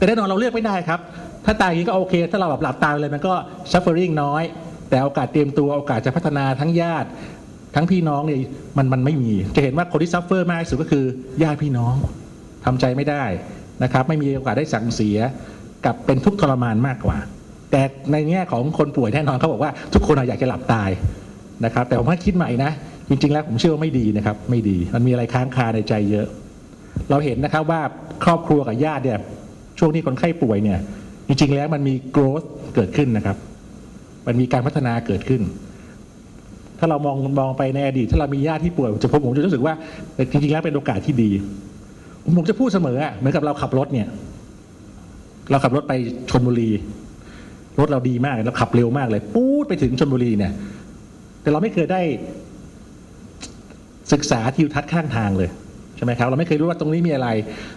แต่แน่นอนเราเลือกไม่ได้ครับ ถ้าตายอย่างนี้ก็โอเค ถ้าเราแบบหลับตาไปเลยมันก็ suffering น้อย แต่โอกาสเตรียมตัวโอกาสจะพัฒนาทั้งญาติ ทั้งพี่น้องเนี่ยมันมันไม่มี จะเห็นว่าคนที่ซัฟเฟอร์มากที่สุดก็คือญาติพี่น้องทำใจไม่ได้นะครับ ไม่มีโอกาสได้สั่งเสียกับเป็นทุกข์ทรมานมากกว่า แต่ในแง่ของคนป่วยแน่นอนเขาบอกว่าทุกคนอะอยากจะหลับตายนะครับ แต่ผมว่าคิดใหม่นะจริงๆแล้วผมเชื่อว่าไม่ดีนะครับ ไม่ดี มันมีอะไรค้างคาในใจเยอะ เราเห็นนะครับว่าครอบครัวกับญาติเนี่ย ช่วงที่คนไข้ป่วยเนี่ย จริงๆแล้วมันมี growth เกิดขึ้นนะครับ มันมีการพัฒนาเกิดขึ้น ถ้าเรามองมองไปในอดีตถ้าเรามีญาติที่ป่วยจะพบผมจะรู้สึกว่าจริงๆแล้วเป็นโอกาสที่ดี ผมจะพูดเสมอเหมือนกับเราขับรถเนี่ย เราขับรถไปชนบุรี รถเราดีมากเราขับเร็วมากเลยปู๊ดไปถึงชนบุรีเนี่ย แต่เราไม่เคยได้ศึกษาทิวทัศน์ข้างทางเลยใช่ไหมครับ เราไม่เคยรู้ว่าตรงนี้มีอะไร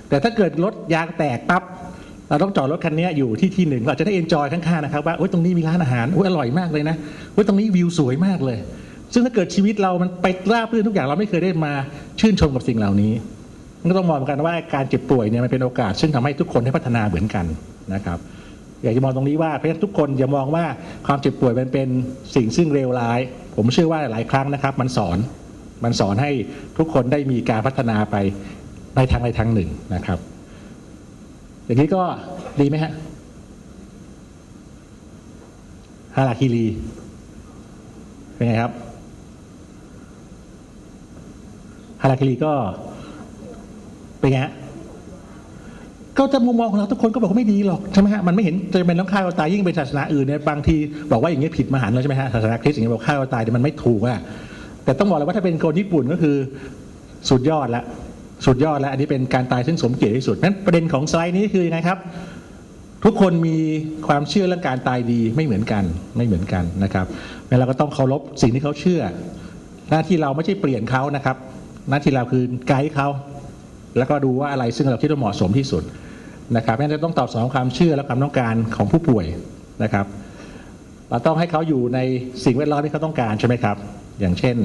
แต่ถ้าเกิดรถยางแตกปั๊บ เราต้องจอดรถคันนี้อยู่ที่ที่หนึ่งเราอาจจะได้เอนจอยข้างๆนะครับว่าโอ้ยตรงนี้มีร้านอาหารโอ้ยอร่อยมากเลยนะโอ้ยตรงนี้วิวสวยมากเลย ซึ่งถ้าเกิดชีวิตเรามันไปราบรื่นทุกอย่างเราไม่เคยได้มาชื่นชมกับสิ่งเหล่านี้มันก็ต้องมองกันว่าการเจ็บป่วยเนี่ยมันเป็นโอกาส ซึ่งทำให้ทุกคนได้พัฒนาเหมือนกันนะครับอยากจะมองตรงนี้ว่าเพราะฉะนั้นทุกคนอย่ามองว่าความเจ็บป่วยมันเป็นสิ่งซึ่งเลวร้าย ผมเชื่อว่าหลายครั้งนะครับ มันสอนมันสอนให้ทุกคนได้มีการพัฒนาไปในทางใดทางหนึ่งนะครับ อย่างนี้ก็ดีไหมฮะฮาราคิรีเป็นไงครับฮาราคิรีก็เป็นไงฮะก็จะมุมมองของเราทุกคนก็บอกว่าไม่ดีหรอกใช่ไหมฮะมันไม่เห็นจะเป็นต้องฆ่าตัวตายยิ่งเป็นศาสนาอื่นเนี่ยบางทีบอกว่าอย่างนี้ยผิดมหันต์แล้วใช่ไหมฮะศาสนาคริสต์อย่างนี้บอกฆ่าตัวตายเนี่ยมันไม่ถูกอะแต่ต้องบอกเลยว่าถ้าเป็นคนญี่ปุ่นก็คือสุดยอดละ สุดยอดแล้วอันนี้เป็นการตายซึ่งสมเกียรติที่สุดนั้นประเด็นของสไลด์นี้คือยังไงครับ ทุกคนมีความเชื่อเรื่องการตายดีไม่เหมือนกันไม่เหมือนกันนะครับแล้วเราก็ต้องเคารพสิ่งที่เขาเชื่อ หน้าที่เราไม่ใช่เปลี่ยนเขานะครับ หน้าที่เราคือไกด์เขาแล้วก็ดูว่าอะไรซึ่งเราคิดว่าเหมาะสมที่สุดนะครับเพราะต้องตอบสนองความเชื่อและความต้องการของผู้ป่วยนะครับ เราต้องให้เขาอยู่ในสิ่งแวดล้อมที่เขาต้องการใช่ไหมครับ อย่างเช่น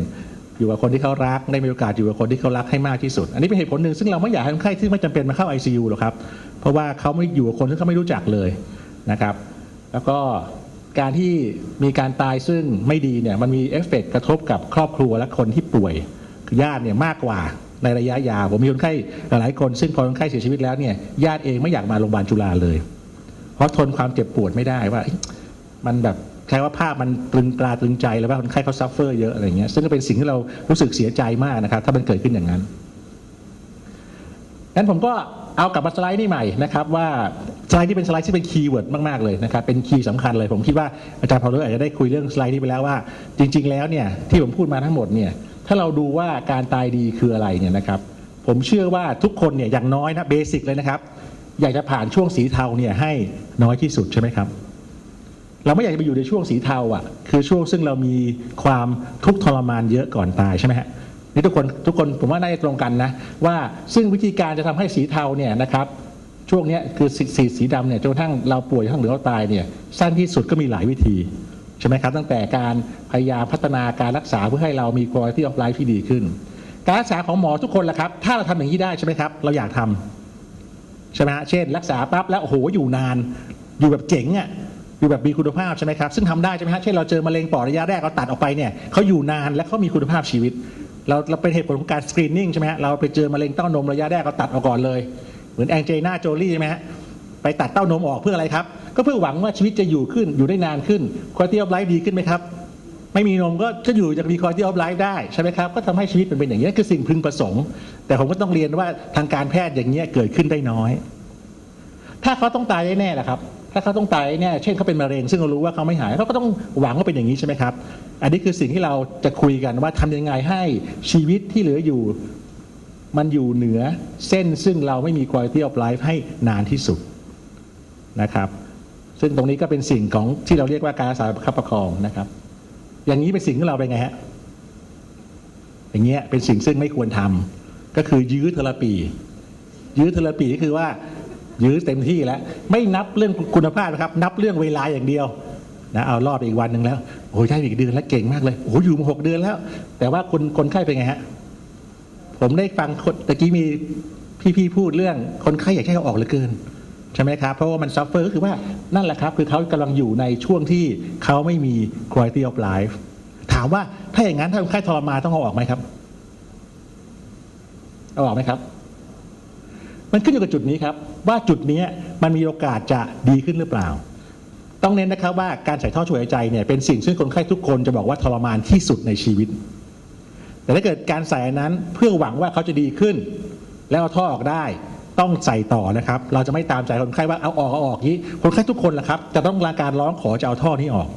อยู่กับคนที่เขารักได้มีโอกาสอยู่กับคนที่เขารักให้มากที่สุด อันนี้เป็นเหตุผลหนึ่งซึ่งเราไม่อยากให้คนไข้ที่ไม่จำเป็นมาเข้า ICU หรอกครับ เพราะว่าเขาไม่อยู่กับคนที่เขาไม่รู้จักเลยนะครับ แล้วก็การที่มีการตายซึ่งไม่ดีเนี่ยมันมีเอฟเฟกต์กระทบกับครอบครัวและคนที่ป่วยคือญาติเนี่ยมากกว่าในระยะยาวผมมีคนไข้หลายคน ซึ่งพอคนไข้เสียชีวิตแล้วเนี่ยญาติเองไม่อยากมาโรงพยาบาลจุฬาเลย เพราะทนความเจ็บปวดไม่ได้ว่า มันแบบ ใช้ว่าภาพมันตรึงตราตรึงใจแล้วว่าคนไข้เขาซัฟเฟอร์เยอะอะไรเงี้ยซึ่งก็เป็นสิ่งที่เรารู้สึกเสียใจมากนะครับ ถ้ามันเกิดขึ้นอย่างนั้นงั้นผมก็เอากลับมาสไลด์นี่ใหม่นะครับว่าสไลด์ที่เป็นสไลด์ที่เป็นคีย์เวิร์ดมากๆเลยนะครับเป็นคีย์สำคัญเลยผมคิดว่าอาจารย์พอลเลอร์อาจจะได้คุยเรื่องสไลด์นี้ไปแล้วว่า จริง ๆ แล้วเนี่ยที่ผมพูดมาทั้งหมดเนี่ยถ้าเราดูว่าการตายดีคืออะไรเนี่ยนะครับผมเชื่อว่าทุกคนเนี่ยอย่างน้อยนะเบสิกเลยนะครับอยากจะผ่านช่วงสีเทาเนี่ยให้น้อยที่สุดใช่ไหมครับ เราไม่อยากจะไปอยู่ในช่วงสีเทาอะ คือช่วงซึ่งเรามีความทุกข์ทรมานเยอะก่อนตายใช่ไหมฮะนี่ทุกคนทุกคนผมว่าน่าจะตรงกันนะ ว่าซึ่งวิธีการจะทำให้สีเทาเนี่ยนะครับช่วงนี้คือสีสีสีดำเนี่ยจนกระทั่งเราป่วยจนกระทั่งหรือเราตายเนี่ยสั้นที่สุดก็มีหลายวิธีใช่ไหมครับตั้งแต่การพยายามพัฒนาการรักษาเพื่อให้เรามี quality of life ที่ดีขึ้น การรักษาของหมอทุกคนแหละครับ ถ้าเราทำอย่างนี้ได้ใช่ไหมครับ เราอยากทำใช่ไหมฮะเช่น รักษาปั๊บแล้วโอ้โหอยู่นาน อยู่แบบเจ๋งอะ อยู่แบบมีคุณภาพใช่ไหมครับซึ่งทำได้ใช่ไหมฮะเช่นเราเจอมะเร็งปอดระยะแรกเราตัดออกไปเนี่ยเขาอยู่นานและเขามีคุณภาพชีวิต เราเราเป็นเหตุผลของการสกรีนนิ่งใช่ไหมฮะเราไปเจอมะเร็งเต้านมระยะแรกเราตัดออกก่อนเลย เหมือนแองเจลิน่าโจลี่ใช่ไหมฮะไปตัดเต้านมออกเพื่ออะไรครับ ก็เพื่อหวังว่าชีวิตจะอยู่ขึ้นอยู่ได้นานขึ้นคุณภาพไลฟ์ดีขึ้นไหมครับไม่มีนมก็จะอยู่จะมี quality of life ได้ใช่ไหมครับก็ทำให้ชีวิตมันเป็นอย่างนี้คือสิ่งพึงประสงค์ แต่ผมก็ต้องเรียนว่าทางการแพทย์อย่างนี้ยเกิดขึ้นได้น้อย ถ้าเขาต้องตายแน่ๆแหละครับ ถ้าเขาต้องตายแน่เช่นเขาเป็นมะเร็งซึ่งเรารู้ว่าเขาไม่หายเขาก็ต้องหวังว่าเป็นอย่างนี้ใช่ไหมครับ อันนี้คือสิ่งที่เราจะคุยกันว่าทำยังไงให้ชีวิตที่เหลืออยู่ มันอยู่เหนือเส้นซึ่งเราไม่มี quality of life ให้นานที่สุดนะครับ ซึ่งตรงนี้ก็เป็นสิ่งของที่เราเรียกว่าการรักษาประคับประคองนะครับ อย่างนี้เป็นสิ่งที่เราเป็นไงฮะอย่างเงี้ยเป็นสิ่งซึ่งไม่ควรทำก็คือยื้อเทอราปี ยื้อเทอราปีก็คือว่า ยื้อเต็มที่แล้ว ไม่นับเรื่องคุณภาพนะครับ นับเรื่องเวลาอย่างเดียวนะเอารอดอีกวันหนึ่งแล้วโอ้ยได้อีกเดือนแล้วเก่งมากเลยโอ้ยอยู่มาหกเดือนแล้ว แต่ว่าคนคนไข้เป็นไงฮะผมได้ฟังคนตะกี้มีพี่ๆพูดเรื่องคนไข้อยากให้เขาออกเหลือเกินใช่ไหมครับ เพราะว่ามันซัฟเฟอร์ก็คือว่านั่นแหละครับ คือเขากำลังอยู่ในช่วงที่เขาไม่มี quality of life ถามว่าถ้าอย่างนั้นถ้าคนไข้ทรมานต้องเอาออกไหมครับ เอาออกไหมครับ มันขึ้นอยู่กับจุดนี้ครับ ว่าจุดนี้มันมีโอกาสจะดีขึ้นหรือเปล่า ต้องเน้นนะครับว่าการใส่ท่อช่วยหายใจเนี่ยเป็นสิ่งซึ่งคนไข้ทุกคนจะบอกว่าทรมานที่สุดในชีวิต แต่ถ้าเกิดการใส่นั้นเพื่อหวังว่าเขาจะดีขึ้น แล้วเอาท่อออกได้ต้องใส่ต่อนะครับ เราจะไม่ตามใจคนไข้ว่าเอาออกเอาออกนี้คนไข้ทุกคนแหละครับจะต้องการการร้องขอจะเอาท่อนี้ออก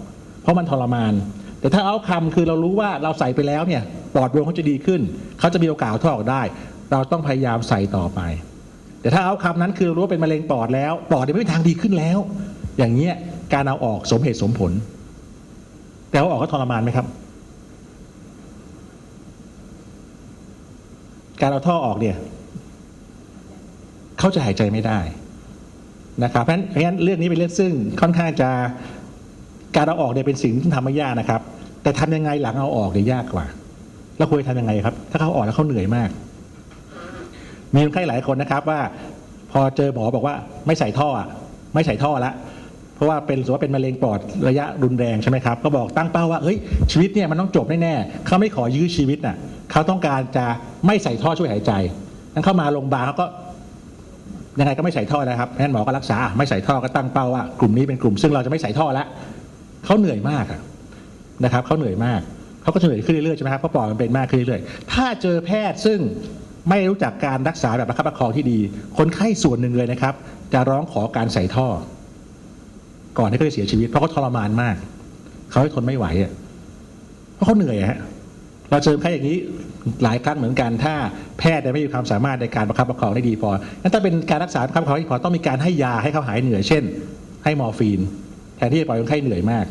เพราะมันทรมาน แต่ถ้าเอาคำคือเรารู้ว่าเราใส่ไปแล้วเนี่ยปอดรวมเขาจะดีขึ้น เขาจะมีโอกาสเอาท่อออกได้ เราต้องพยายามใส่ต่อไป แต่ถ้าเอาคำนั้นคือรู้ว่าเป็นมะเร็งปอดแล้วปอดนี่ไม่มีทางดีขึ้นแล้ว อย่างเงี้ยการเอาออกสมเหตุสมผล แต่เอาออกก็ทรมานไหมครับ การเอาท่อออกเนี่ยเขาจะหายใจไม่ได้นะครับเพราะฉะนั้นเรื่องนี้เป็นเรื่องซึ่งค่อนข้างจะการเอาออกเนี่ยเป็นสิ่งที่ทำไม่ยากนะครับ แต่ทำยังไงหลังเอาออกเนี่ยยากกว่า แล้วควรจะทำยังไงครับ ถ้าเขาออกแล้วเขาเหนื่อยมาก มีคนไข้หลายคนนะครับว่า พอเจอหมอบอกว่าไม่ใส่ท่ออะไม่ใส่ท่อละเพราะว่าเป็นสมมติว่าเป็นมะเร็งปอดระยะรุนแรงใช่ไหมครับก็บอกตั้งเป้าว่าเฮ้ยชีวิตเนี่ยมันต้องจบแน่ๆเขาไม่ขอยื้อชีวิตน่ะเขาต้องการจะไม่ใส่ท่อช่วยหายใจนั้นเข้ามาโรงพยาบาลเขาก็ยังไงก็ไม่ใส่ท่อนะครับงั้นหมอก็รักษาไม่ใส่ท่อก็ตั้งเป้าว่ากลุ่มนี้เป็นกลุ่ม ซึ่งเราจะไม่ใส่ท่อแล้วเขาเหนื่อยมากนะครับเขาเหนื่อยมากเขาก็เหนื่อยขึ้นเรื่อยๆใช่ไหมครับเพราะปอดมันเป็นมากขึ้นเรื่อยๆถ้าเจอแพทย์ซึ่ง ไม่รู้จักการรักษาแบบประคับประคองที่ดี คนไข้ส่วนหนึ่งเลยนะครับ จะร้องขอการใส่ท่อ ก่อนที่เขาจะเสียชีวิต เพราะเขาทรมานมาก เขาทนไม่ไหวอะเพราะเขาเหนื่อยฮะเราเจอแค่อย่างนี้หลายครั้งเหมือนกันถ้าแพทย์ไม่มีความสามารถในการประคับประคองได้ดีพองั้นถ้าเป็นการรักษาประคับประคองที่พอต้องมีการให้ยาให้เขาหายเหนื่อยเช่น ให้มอร์ฟีนแทนที่จะปล่อยคนไข้เหนื่อยมาก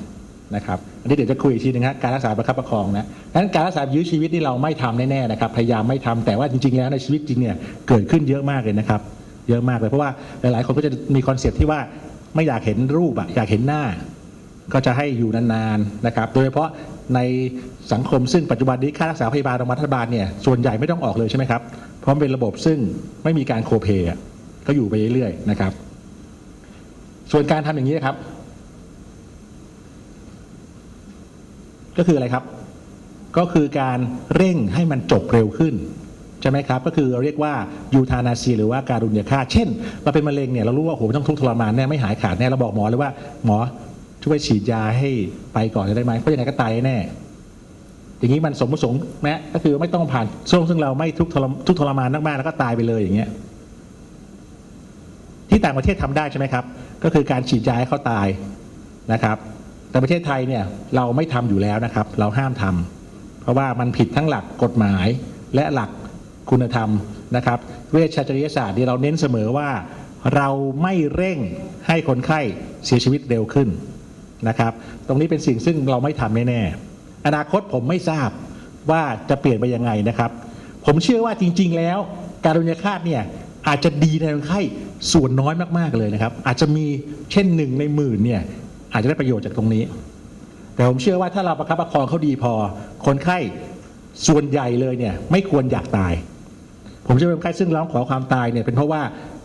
นะครับอันนี้เดี๋ยวจะคุยอีกทีนึงฮะการรักษาประคับประคองนะงั้นการรักษายื้อชีวิตนี่เราไม่ทำแน่ๆนะครับพยายามไม่ทำแต่ว่าจริงๆแล้วในชีวิตจริงเนี่ยเกิดขึ้นเยอะมากเลยนะครับเยอะมากเลยเพราะว่าหลายๆคนก็จะมีคอนเซ็ปต์ที่ว่าไม่อยากเห็นรูปอะอยากเห็นหน้า ก็จะให้อยู่นานๆนะครับโดยเฉพาะในสังคมซึ่งปัจจุบันนี้ค่ารักษาพยาบาลของรัฐบาลเนี่ยส่วนใหญ่ไม่ต้องออกเลยใช่ไหมครับเพราะเป็นระบบซึ่งไม่มีการโคเพย์อะก็อยู่ไปเรื่อยๆนะครับ ส่วนการทำอย่างนี้นะครับ ก็คืออะไรครับ ก็คือการเร่งให้มันจบเร็วขึ้นใช่ไหมครับ ก็คือเราเรียกว่ายูทานาซีหรือว่าการุญยฆาตเช่นเราเป็นมะเร็งเนี่ยเรารู้ว่าโอ้โหต้องทุกข์ทรมานแน่ไม่หายขาดแน่เราบอกหมอเลยว่าหมอช่วยฉีดยาให้ไปก่อนได้ไหมเพราะยังไงก็ตายแน่อย่างนี้มันสมประสงค์แม้ก็คือไม่ต้องผ่านช่วงซึ่งเราไม่ทุกข์ทรมทุกทรมานมากๆแล้วก็ตายไปเลยอย่างเงี้ยที่ต่างประเทศทำได้ใช่ไหมครับ ก็คือการฉีดยาให้เขาตายนะครับ แต่ประเทศไทยเนี่ยเราไม่ทำอยู่แล้วนะครับ เราห้ามทำเพราะว่ามันผิดทั้งหลักกฎหมายและหลักคุณธรรมนะครับ เวชจริยศาสตร์ที่เราเน้นเสมอว่าเราไม่เร่งให้คนไข้เสียชีวิตเร็วขึ้นนะครับ ตรงนี้เป็นสิ่งซึ่งเราไม่ทำแน่ๆอนาคตผมไม่ทราบว่าจะเปลี่ยนไปยังไงนะครับ ผมเชื่อว่าจริง ๆ แล้ว การุญยฆาตเนี่ยอาจจะดีในคนไข้ส่วนน้อยมากๆเลยนะครับ อาจจะมีเช่นหนึ่งในหมื่นเนี่ย อาจจะได้ประโยชน์จากตรงนี้ แต่ผมเชื่อว่าถ้าเราประคับประคองเขาดีพอ คนไข้ส่วนใหญ่เลยเนี่ยไม่ควรอยากตาย ผมเชื่อว่าคนไข้ซึ่งร้องขอความตายเนี่ยเป็นเพราะว่า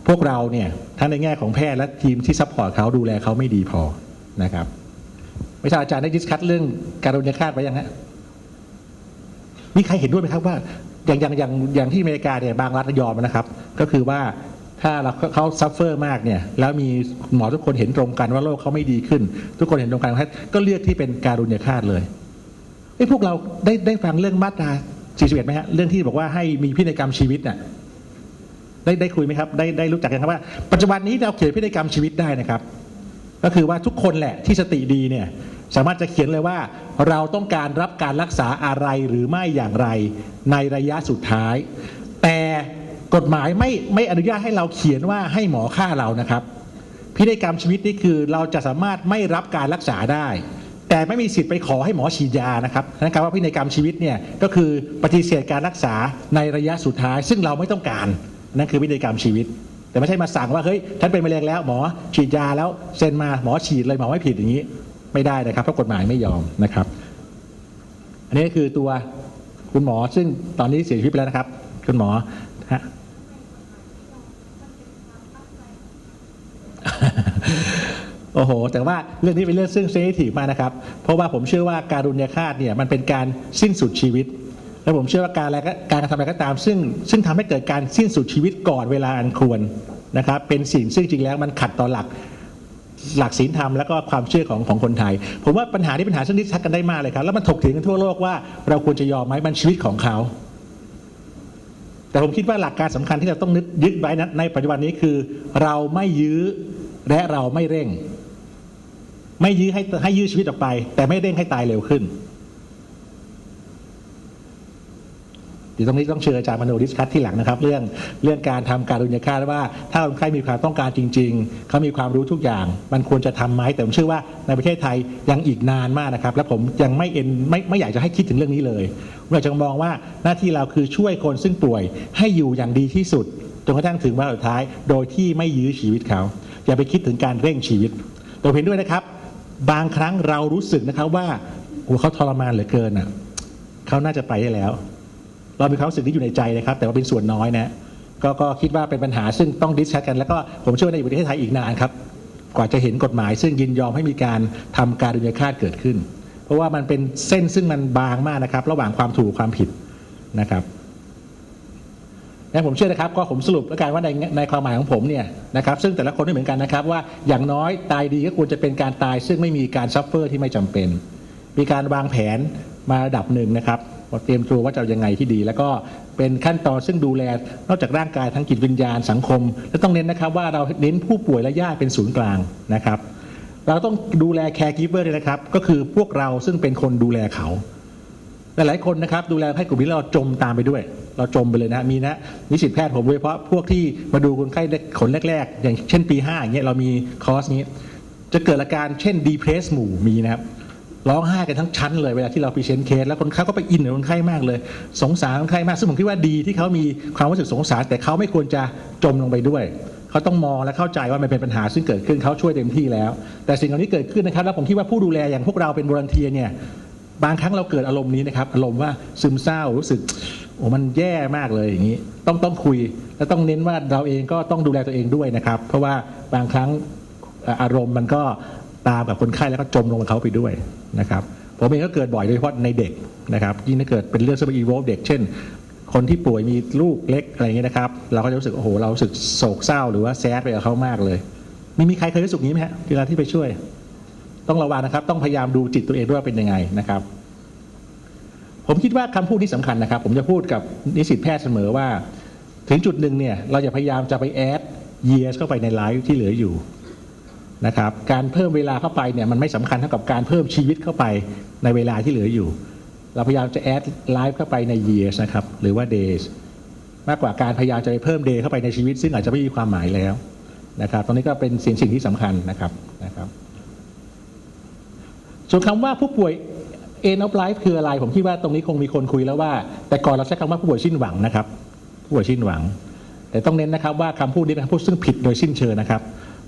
พวกเราเนี่ยทั้งในแง่ของแพทย์และทีมที่ซัพพอร์ตเขาดูแลเขาไม่ดีพอนะครับไม่ทราบอาจารย์ได้ดิสคัตเรื่องการุญยฆาตไปยังฮะมีใครเห็นด้วยไหมครับว่าอย่างอย่างอย่างอย่างที่อเมริกาเนี่ยบางรัฐยอมนะครับ ก็คือว่า ถ้าเราเขาซัฟเฟอร์มากเนี่ยแล้วมีหมอทุกคนเห็นตรงกันว่าโรคเขาไม่ดีขึ้น ทุกคนเห็นตรงกันว่ก็เลือกที่เป็นการุญยฆาตเลยไอ้พวกเราได้ได้ฟังเรื่องมาตรา41ไหมฮะเรื่องที่บอกว่าให้มีพินัยกรรมชีวิตน่ะได้ได้คุยไหมครับ ได้ได้รู้จักกันครับว่า ปัจจุบันนี้เราเขียนพินัยกรรมชีวิตได้นะครับ ก็คือว่าทุกคนแหละที่สติดีเนี่ยสามารถจะเขียนเลยว่า เราต้องการรับการรักษาอะไรหรือไม่อย่างไรในระยะสุดท้าย แต่ กฎหมายไม่ไม่อนุญาตให้เราเขียนว่าให้หมอฆ่าเรานะครับ พินัยกรรมชีวิตนี่คือเราจะสามารถไม่รับการรักษาได้ แต่ไม่มีสิทธิ์ไปขอให้หมอฉีดยานะครับนั่นการว่าพินัยกรรมชีวิตเนี่ยก็คือปฏิเสธการรักษาในระยะสุดท้าย ซึ่งเราไม่ต้องการนั่นคือพินัยกรรมชีวิต แต่ไม่ใช่มาสั่งว่าเฮ้ยฉันเป็นมะเร็งแล้วหมอฉีดยาแล้วเซ็นมาหมอฉีดเลยหมอไม่ผิดอย่างนี้ ไม่ได้นะครับเพราะกฎหมายไม่ยอมนะครับ อันนี้คือตัวคุณหมอซึ่งตอนนี้เสียชีวิตไปแล้วนะครับ คุณหมอฮะ โอ้โห แต่ว่าเรื่องนี้เป็นเรื่องซึ่งเซนซิทีฟมากนะครับ เพราะว่าผมเชื่อว่าการรุนยฆาตเนี่ยมันเป็นการสิ้นสุดชีวิต และผมเชื่อว่าการอะไรก็การกระทำอะไรก็ตาม ซึ่งซึ่งทำให้เกิดการสิ้นสุดชีวิตก่อนเวลาอันควรนะครับ เป็นสิ่งซึ่งจริงแล้วมันขัดต่อหลักหลักศีลธรรมแล้วก็ความเชื่อของของคนไทย ผมว่าปัญหานี้เป็นปัญหาซึ่งดิสคัสกันได้มากเลยครับ แล้วมันถกเถียงกันทั่วโลกว่าเราควรจะยอมไหมมันชีวิตของเขา แต่ผมคิดว่าหลักการสำคัญที่เราต้องนึกยึดไว้นะในปัจจุบันนี้คือ เราไม่ยื้อและเราไม่เร่ง ไม่ยื้อให้ให้ยื้อชีวิตออกไป แต่ไม่เร่งให้ตายเร็วขึ้นเดี๋ยวตรงนี้ต้องเชิญอาจารย์มโนดิสคัตที่หลังนะครับ เรื่องเรื่องการทำการดุลยฆาตว่า ถ้าคนไข้มีความต้องการจริง ๆ เขามีความรู้ทุกอย่าง มันควรจะทำไหมแต่ผมเชื่อว่าในประเทศไทยยังอีกนานมากนะครับ และผมยังไม่เอ็นไม่ไม่อยากจะให้คิดถึงเรื่องนี้เลยผมอยากจะมองว่าหน้าที่เราคือช่วยคนซึ่งป่วยให้อยู่อย่างดีที่สุดจนกระทั่งถึงวันสุดท้าย โดยที่ไม่ยื้อชีวิตเขาอย่าไปคิดถึงการเร่งชีวิตตัวเห็นด้วยนะครับ บางครั้งเรารู้สึกนะครับว่าโอ้เขาทรมานเหลือเกินอะเขาน่าจะไปได้แล้ว เรามีความรู้สึกนี้อยู่ในใจนะครับ แต่ว่าเป็นส่วนน้อยนะกก็คิดว่าเป็นปัญหาซึ่งต้องดิสคัสกันแล้วก็ผมเชื่อว่าในประเทศไทยอีกนานครับ กว่าจะเห็นกฎหมาย ซึ่งยินยอมให้มีการทำการดุลยฆาตเกิดขึ้น เพราะว่ามันเป็นเส้นซึ่งมันบางมากนะครับ ระหว่างความถูกความผิดนะครับ และผมเชื่อนะครับก็ผมสรุปแล้วกันว่าในในความหมายของผมเนี่ยนะครับซึ่งแต่ละคนไม่เหมือนกันนะครับว่าอย่างน้อยตายดีก็ควรจะเป็นการตาย ซึ่งไม่มีการซัฟเฟอร์ที่ไม่จำเป็น มีการวางแผนมาระดับหนึ่งนะครับเตรียมตัวว่าจะยังไงที่ดี แล้วก็เป็นขั้นตอนซึ่งดูแลนอกจากร่างกายทั้งจิตวิญญาณสังคม และต้องเน้นนะครับว่าเราเน้นผู้ป่วยและญาติเป็นศูนย์กลางนะครับเราต้องดูแลแคร์กิฟเวอร์ด้วยนะครับ ก็คือพวกเราซึ่งเป็นคนดูแลเขาหลายๆคนนะครับดูแลให้กลุ่มนี้เราจมตามไปด้วย เราจมไปเลยนะมีนะนิสิตแพทย์ผมโดยเฉพาะพวกที่มาดูคนไข้คนแรก ๆ อย่างเช่นปี5อย่างเงี้ยเรามีคอร์สนี้ จะเกิดอาการเช่นดีเพรสหมู่มีนะครับร้องไห้กันทั้งชั้นเลยเวลาที่เราพรีเซนต์เคสแล้วคนไข้ก็ไปอินกับคนไข้มากเลย สงสารคนไข้มาก ซึ่งผมคิดว่าดีที่เขามีความรู้สึกสงสาร แต่เขาไม่ควรจะจมลงไปด้วย เขาต้องมองและเข้าใจว่ามันเป็นปัญหาซึ่งเกิดขึ้นเขาช่วยเต็มที่แล้ว แต่สิ่งเหล่านี้เกิดขึ้นนะครับแล้วผมคิดว่าผู้ดูแลอย่างพวกเราเป็นบริเทียเนี่ย บางครั้งเราเกิดอารมณ์นี้นะครับ อารมณ์ว่าซึมเศร้ารู้สึกโอ้มันแย่มากเลยอย่างนี้ ต้องต้องคุย และต้องเน้นว่าเราเองก็ต้องดูแลตัวเองด้วยนะครับ เพราะว่าบางครั้งอารมณ์มันก็ตามกับคนไข้แล้วก็จมลงกับเขาไปด้วยนะครับผมเองก็เกิดบ่อยโดยเฉพาะในเด็กนะครับยิ่งถ้าเกิดเป็นเรื่องซึ่งอีโวเด็ก เช่น คนที่ป่วยมีลูกเล็กอะไรเงี้ยนะครับ เราก็จะรู้สึกโอ้โหเรารู้สึกโศกเศร้าหรือว่าแซดไปกับเขามากเลยมีมีใครเคยรู้สึกนี้ไหมฮะเวลาที่ไปช่วย ต้องระวังนะครับ ต้องพยายามดูจิตตัวเองด้วยว่าเป็นยังไงนะครับ ผมคิดว่าคำพูดที่สำคัญนะครับ ผมจะพูดกับนิสิตแพทย์เสมอว่า ถึงจุดหนึ่งเนี่ยเราจะพยายามจะไปแอดเยียเข้าไปในไลฟ์ที่เหลืออยู่นะครับ การเพิ่มเวลาเข้าไปเนี่ยมันไม่สำคัญเท่ากับการเพิ่มชีวิตเข้าไปในเวลาที่เหลืออยู่ เราพยายามจะแอดไลฟ์เข้าไปใน years นะครับหรือว่า days มากกว่าการพยายามจะไปเพิ่ม day เข้าไปในชีวิต ซึ่งอาจจะไม่มีความหมายแล้วนะครับ ตรงนี้ก็เป็นสิ่งสิ่งที่สำคัญนะครับนะครับ ส่วนคำว่าผู้ป่วย end of life คืออะไร ผมคิดว่าตรงนี้คงมีคนคุยแล้วว่า แต่ก่อนเราใช้คำว่าผู้ป่วยสิ้นหวังนะครับ ผู้ป่วยสิ้นหวัง แต่ต้องเน้นนะครับว่าคำพูดนี้เป็นคำพูดซึ่งผิดโดยสิ้นเชิงนะครับ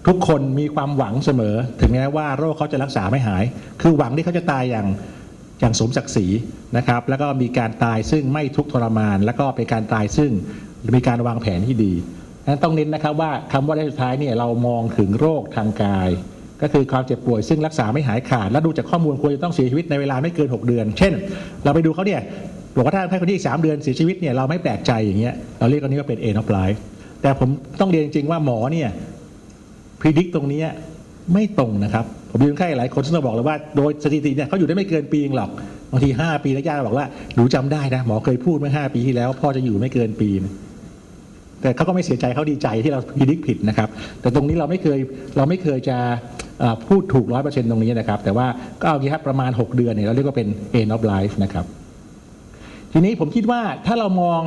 ทุกคนมีความหวังเสมอ ถึงแม้ว่าโรคเขาจะรักษาไม่หาย คือหวังที่เขาจะตายอย่างอย่างสมศักดิ์ศรีนะครับ แล้วก็มีการตายซึ่งไม่ทุกทรมาน แล้วก็เป็นการตายซึ่งมีการวางแผนที่ดีนั้นต้องเน้นนะครับว่าคำว่าในสุดท้ายเนี่ยเรามองถึงโรคทางกาย ก็คือความเจ็บป่วยซึ่งรักษาไม่หายขาด และดูจากข้อมูลควรจะต้องเสียชีวิตในเวลาไม่เกิน 6 เดือน เช่น เราไปดูเขาเนี่ยบอกว่าถ้าให้คนที่อีกสามเดือนเสียชีวิตเนี่ยเราไม่แปลกใจอย่างเงี้ยเราเรียกอันนี้ว่าเป็น end of life แต่ผมต้องเรียนจริงๆว่าหมอเนี่ยพิจิตตรงนี้ไม่ตรงนะครับ ผมมีคนไข้หลายคนซึ่งเราบอกเลยว่าโดยสถิติเนี่ยเขาอยู่ได้ไม่เกินปีหรอกบางทีห้าปีแล้วญาติบอกว่าหนูจำได้นะ หมอเคยพูดเมื่อห้าปีที่แล้วพ่อจะอยู่ไม่เกินปีนะแต่เขาก็ไม่เสียใจเขาดีใจที่เราพิจิตผิดนะครับ แต่ตรงนี้เราไม่เคยเราไม่เคยจะ พูดถูกร้อยเปอร์เซ็นต์ตรงนี้นะครับ แต่ว่าก็เอางี้ครับประมาณ 6 เดือนเนี่ยเราเรียกว่าเป็น end of life นะครับ ทีนี้ผมคิดว่าถ้าเรามอง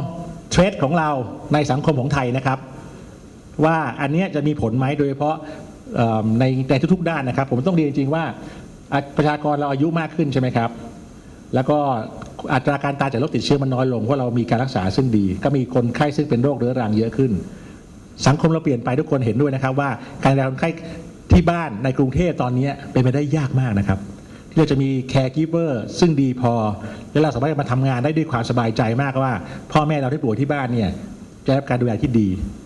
เทรดของเราในสังคมของไทยนะครับ ว่าอันนี้จะมีผลไหมโดยเฉพาะในในทุกๆด้านนะครับ ผมต้องเรียนจริงๆว่าประชากรเราอายุมากขึ้นใช่ไหมครับ แล้วก็อัตราการตายจากโรคติดเชื้อมันน้อยลงเพราะเรามีการรักษาซึ่งดี ก็มีคนไข้ซึ่งเป็นโรคเรื้อรังเยอะขึ้น สังคมเราเปลี่ยนไปทุกคนเห็นด้วยนะครับว่าการดูแลคนไข้ ที่บ้านในกรุงเทพตอนนี้เป็นไปได้ยากมากนะครับที่เราจะมีแคร์กิฟเวอร์ซึ่งดีพอ และเราสามารถมาทำงานได้ด้วยความสบายใจมากว่า พ่อแม่เราที่ป่วยที่บ้านเนี่ยจะได้รับการดูแลที่ดี